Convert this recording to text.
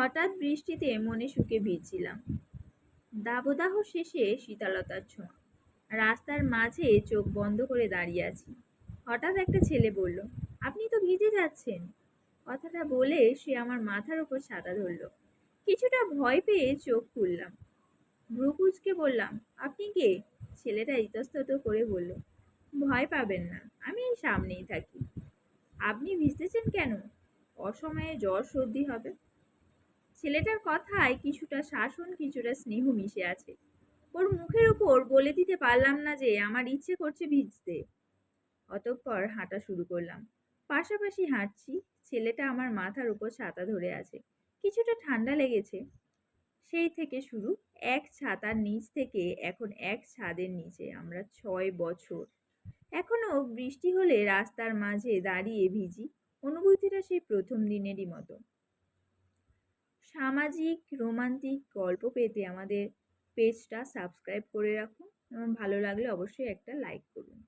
হঠাৎ বৃষ্টিতে মনে সুখে ভিজছিলাম। দাবদাহ শেষে শীতলতার ছোঁয়া। রাস্তার মাঝে চোখ বন্ধ করে দাঁড়িয়ে আছি। হঠাৎ একটা ছেলে বলল, আপনি তো ভিজে যাচ্ছেন। কথাটা বলে সে আমার মাথার উপর ছাতা ধরল। কিছুটা ভয় পেয়ে চোখ খুললাম। ভ্রুকুচকে বললাম, আপনি কে? ছেলেটা ইতস্তত করে বলল, ভয় পাবেন না, আমি সামনেই থাকি। আপনি ভিজতেছেন কেন? অসময়ে জ্বর সর্দি হবে। ছেলেটার কথায় কিছুটা শাসন, কিছুটা স্নেহ মিশে আছে। ওর মুখের উপর বলে দিতে পারলাম না যে আমার ইচ্ছে করছে ভিজতে। অতঃপর হাঁটা শুরু করলাম। পাশাপাশি হাঁটছি। ছেলেটা আমার মাথার উপর ছাতা ধরে আছে। কিছুটা ঠান্ডা লেগেছে। সেই থেকে শুরু। এক ছাতার নিচ থেকে এখন এক ছাদের নিচে। আমরা ছয় বছর। এখনও বৃষ্টি হলে রাস্তার মাঝে দাঁড়িয়ে ভিজি। অনুভূতিটা সেই প্রথম দিনেরই মতো। সামাজিক, রোমান্টিক গল্প পেতে আমাদের পেজটা সাবস্ক্রাইব করে রাখুন। এবং ভালো লাগলে অবশ্যই একটা লাইক করুন।